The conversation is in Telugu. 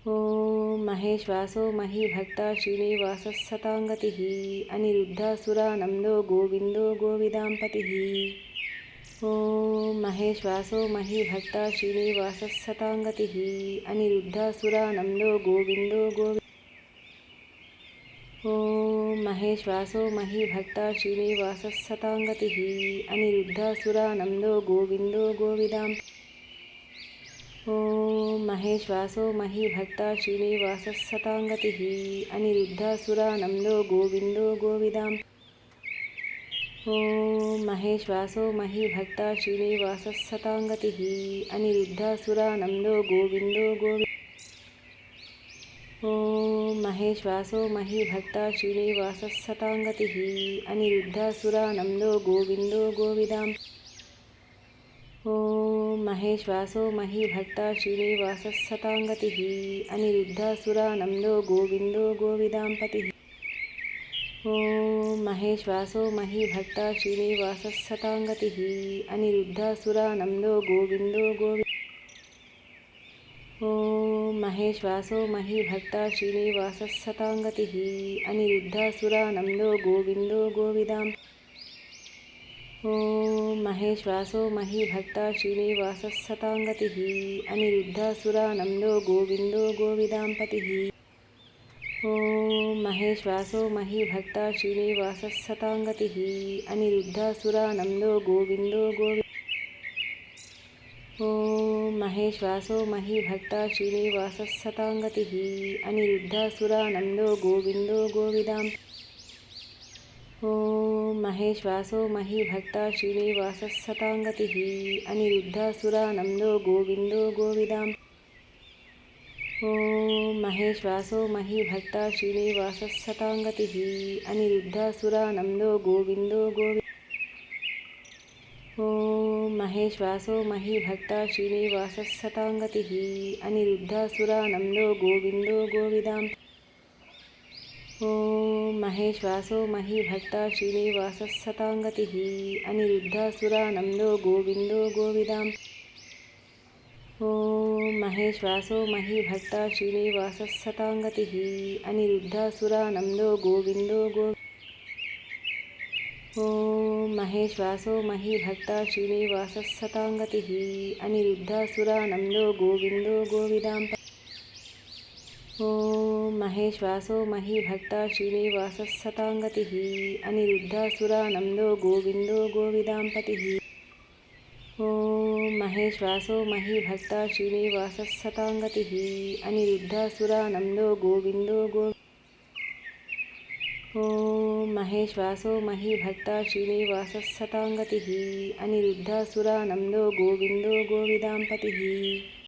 ఓం మహేశ్వాసో మహీభక్త శ్రీనివాస సతాంగతి అనిరుద్ధాసురానందో గోవిందో గోవిదాంపతి ఓం మహేశ్వాసో మహీభక్త శ్రీనివాస సతాంగతి అనిరుద్ధాసురానందో గోవిందో గోవి ఓం మహేశ్వాసో మహీభక్త శ్రీనివాస సతాంగతి అనిరుద్ధాసురానందో గోవిందో గోవిదాంపతి ఓం మహేశ్వాసో మహీభక్త శ్రీనివాసతాంగతి అనిరుద్ధాసురానందో గోవిందో గోవిదాం. ఓం మహేశ్వాసో మహీభక్త శ్రీనివాసతాంగతి అనిరుద్ధాసురానందో గోవిందో గోవి. ఓం మహేశ్వాసో మహీభక్త శ్రీనివాసతాంగతి అనిరుద్ధాసురానందో గోవిందో గోవిదాం. ఓం మహేశ్వాసో మహీభక్త శ్రీనివాసతాంగతి అనిరుద్ధాసురానందో గోవిందో గోవిదాంపతి ఓం మహేశ్వాసో మహీభక్త శ్రీనివాసతాంగతి అనిరుద్ధాసురానందో గోవిందో గోవి ఓం మహేశ్వాసో మహీభక్త శ్రీనివాసతాంగతి అనిరుద్ధాసురానందో గోవిందో గోవిదాంపతి ఓం మహేశ్వాసో మహీభక్త శ్రీనివాసతాంగతి అనిరుద్ధసురానందో గోవిందో గోవిదాంపతి ఓం మహేశ్వాసో మహీభక్త శ్రీనివాసతాంగతి అనిరుద్ధసురానందో గోవిందో గోవి ఓం మహేశ్వాసో మహీభక్త శ్రీనివాసతాంగతి అనిరుద్ధసురానందో గోవిందో గోవిదాంపతి ఓం మహేశ్వాసో మహీభక్త శ్రీనివాసతాంగతి అనిరుద్ధాసురానందో గోవిందో గోవిదాం. ఓం మహేశ్వాసో మహీభక్త శ్రీనివాసతాంగతి అనిరుద్ధాసురానందో గోవిందో గోవి. ఓం మహేశ్వాసో మహీభక్త శ్రీనివాసతాంగతి అనిరుద్ధాసురానందో గోవిందో గోవిదాం. ఓం మహేశ్వాసో మహీభక్త శ్రీనివాసతాంగతి అనిరుద్ధాసురానందో గోవిందో గోవిదాం. ఓం మహేశ్వాసో మహీభక్త శ్రీనివాసతాంగతి అనిరుద్ధాసురానందో గోవిందో గో ఓం మహేశ్వాసో మహీభక్త శ్రీనివాసతాంగతి అనిరుద్ధాసురానందో గోవిందో గోవిదాం. ఓం మహేశ్వాసో మహీభక్త శ్రీనివాసతాంగతి అనిరుద్ధాసురానందో గోవిందో గోవిదాంపతి ఓం మహేశ్వాసో మహీభక్త శ్రీనివాసతాంగతి అనిరుద్ధాసురానందో గోవిందో గో ఓం మహేశ్వాసో మహీభక్త శ్రీనివాసతాంగతి అనిరుద్ధాసురానందో గోవిందో గోవిదాంపతి